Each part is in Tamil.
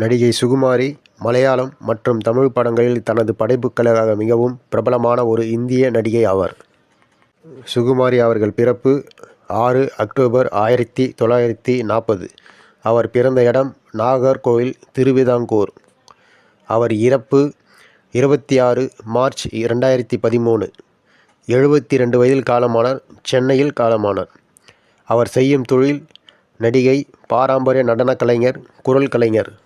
நடிகை சுகுமாரி மலையாளம் மற்றும் தமிழ் படங்களில் தனது படைப்புகளுக்காக மிகவும் பிரபலமான ஒரு இந்திய நடிகை ஆவார். சுகுமாரி அவர்கள் பிறப்பு ஆறு அக்டோபர் ஆயிரத்தி தொள்ளாயிரத்தி நாற்பது. அவர் பிறந்த இடம் நாகர்கோவில் திருவிதாங்கூர். அவர் இறப்பு இருபத்தி ஆறு மார்ச் இரண்டாயிரத்தி பதிமூணு. எழுபத்தி ரெண்டு வயதில் காலமானார் சென்னையில் காலமானார். அவர் செய்யும் தொழில் நடிகை பாரம்பரிய நடனக் கலைஞர் குரல் கலைஞர்.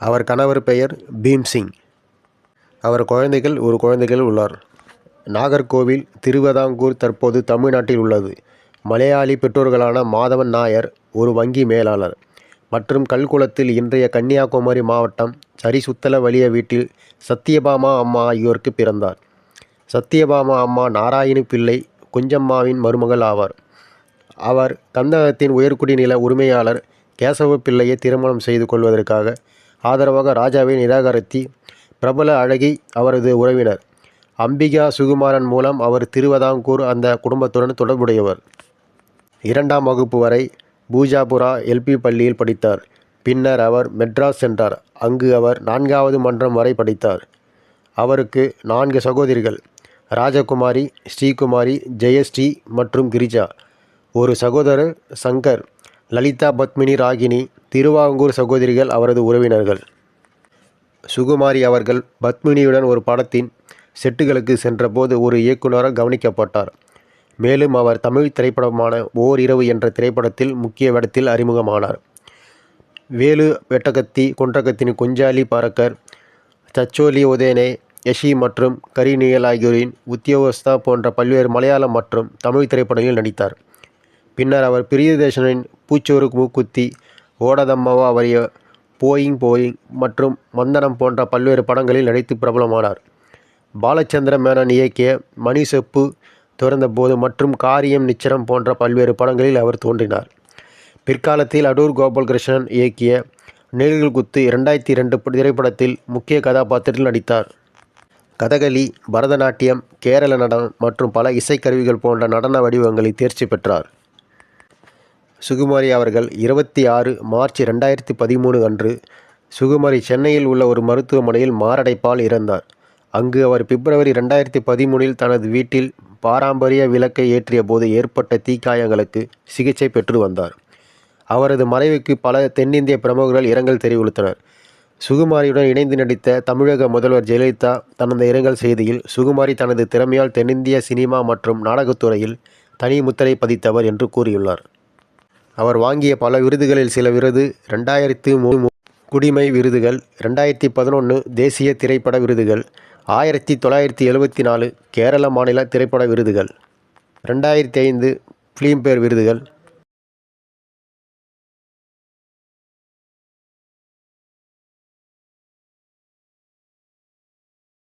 அவர் கணவர் பெயர் பீம்சிங். அவர் குழந்தைகள் ஒரு குழந்தைகள் உள்ளார். நாகர்கோவில் திருவிதாங்கூர் தற்போது தமிழ்நாட்டில் உள்ளது. மலையாளி பெற்றோர்களான மாதவன் நாயர் ஒரு வங்கி மேலாளர். மற்றும் கல்குளத்தில் இன்றைய கன்னியாகுமரி மாவட்டம் சரிசுத்தல வலிய வீட்டில் சத்தியபாமா அம்மா ஆகியோருக்கு பிறந்தார். சத்தியபாமா அம்மா நாராயணி பிள்ளை குஞ்சம்மாவின் மருமகள் ஆவார். அவர் கந்தகத்தின் உயர்குடி நில உரிமையாளர் கேசவ பிள்ளையை திருமணம் செய்து கொள்வதற்காக ஆதரவாக ராஜாவை நிராகரித்தி பிரபல அழகி அவரது உறவினர். அம்பிகா சுகுமாரன் மூலம் அவர் திருவதாங்கூர் அந்த குடும்பத்துடன் தொடர்புடையவர். இரண்டாம் வகுப்பு வரை பூஜாபுரா எல்பி பள்ளியில் படித்தார். பின்னர் அவர் மெட்ராஸ் சென்றார். அங்கு அவர் நான்காவது மன்றம் வரை படித்தார். அவருக்கு நான்கு சகோதரிகள் ராஜகுமாரி ஸ்ரீகுமாரி ஜெயஸ்ரீ மற்றும் கிரிஜா. ஒரு சகோதரர் சங்கர் லலிதா பத்மினி ராகினி திருவாங்கூர் சகோதரிகள் அவரது உறவினர்கள். சுகுமாரி அவர்கள் பத்மினியுடன் ஒரு படத்தின் செட்டுகளுக்கு சென்றபோது ஒரு இயக்குனராக கவனிக்கப்பட்டார். மேலும் அவர் தமிழ் திரைப்படமான ஓர் இரவு என்ற திரைப்படத்தில் முக்கிய வேடத்தில் அறிமுகமானார். வேலு வெட்டகத்தி குன்றகத்தின் குஞ்சாலி பறக்கர் சச்சோலி உதயனே யஷி மற்றும் கரிநியல் ஆகியோரின் உத்தியோகஸ்தா போன்ற பல்வேறு மலையாளம் மற்றும் தமிழ் திரைப்படங்களில் நடித்தார். பின்னர் அவர் பிரியதர்ஷனின் பூச்சோறு மூக்குத்தி ஓடதம்மாவா வரிய போயிங் போயிங் மற்றும் மந்தனம் போன்ற பல்வேறு படங்களில் நடித்து பிரபலமானார். பாலச்சந்திர மேனன் இயக்கிய மணி செப்பு திறந்தபோது மற்றும் காரியம் நிச்சரம் போன்ற பல்வேறு படங்களில் அவர் தோன்றினார். பிற்காலத்தில் அடூர் கோபாலகிருஷ்ணன் இயக்கிய நெகிழ்கள் குத்து இரண்டாயிரத்தி ரெண்டு திரைப்படத்தில் முக்கிய கதாபாத்திரத்தில் நடித்தார். கதகளி பரதநாட்டியம் கேரள நடனம் மற்றும் பல இசைக்கருவிகள் போன்ற நடன வடிவங்களில் தேர்ச்சி பெற்றார். சுகுமாரி அவர்கள் இருபத்தி ஆறு மார்ச் ரெண்டாயிரத்தி பதிமூணு அன்று சுகுமாரி சென்னையில் உள்ள ஒரு மருத்துவமனையில் மாரடைப்பால் இறந்தார். அங்கு அவர் பிப்ரவரி ரெண்டாயிரத்தி பதிமூணில் தனது வீட்டில் பாரம்பரிய விளக்கை ஏற்றிய போது ஏற்பட்ட தீக்காயங்களுக்கு சிகிச்சை பெற்று வந்தார். அவரது மறைவுக்கு பல தென்னிந்திய பிரமுகர்கள் இரங்கல் தெரிவித்தனர். சுகுமாரியுடன் இணைந்து நடித்த தமிழக முதல்வர் ஜெயலலிதா தனது இரங்கல் செய்தியில் சுகுமாரி தனது திறமையால் தென்னிந்திய சினிமா மற்றும் நாடகத்துறையில் தனி முத்திரை பதித்தவர் என்று கூறியுள்ளார். அவர் வாங்கிய பல விருதுகளில் சில விருது ரெண்டாயிரத்து மூணு குடிமை விருதுகள் ரெண்டாயிரத்தி பதினொன்று தேசிய திரைப்பட விருதுகள் ஆயிரத்தி தொள்ளாயிரத்தி எழுபத்தி நாலு கேரள மாநில திரைப்பட விருதுகள் ரெண்டாயிரத்தி ஐந்து ஃபிலிம்பேர் விருதுகள்